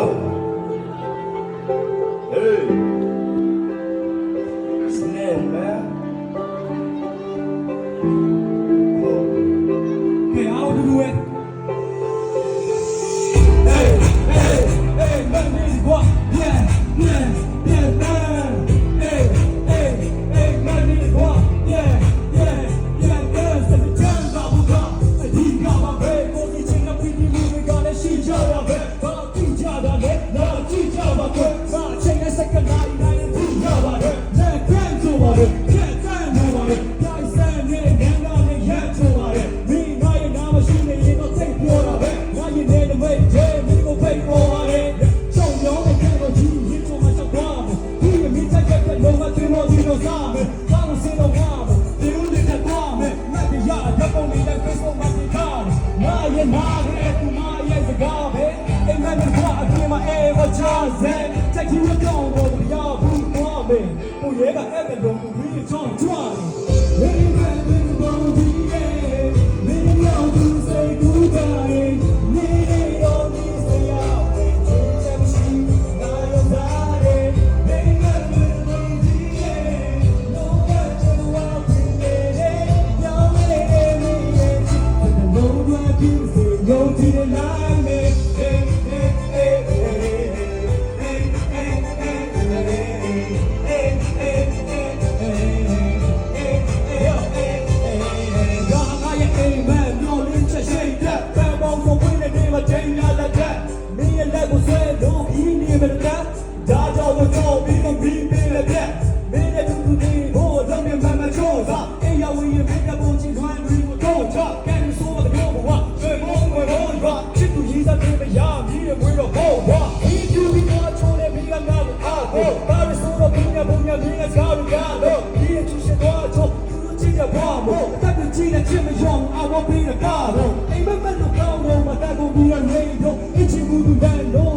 Yo. Hey. His name, man. ချာစဲတက်ကြီးရကောင်ပေါ်ရောက်ဘူးမောမေကိုရဲကအဲ့ဘယ်လို 不随流，一念不变；大潮的潮，比龙比变的变。每天都在进步，让命慢慢成长。也要永远别让不习惯的我惆怅。感觉说话的有文化，追梦我努力吧。前途一旦被埋压，你也为了后话。你丢的多啊，初恋比他高了太多。哪里少了姑娘？姑娘比他高了太多。你出现多啊，初恋比他高了太多。感觉真的这么强，阿王比他高了。哎，慢慢都高了，我太过比他内疚。that no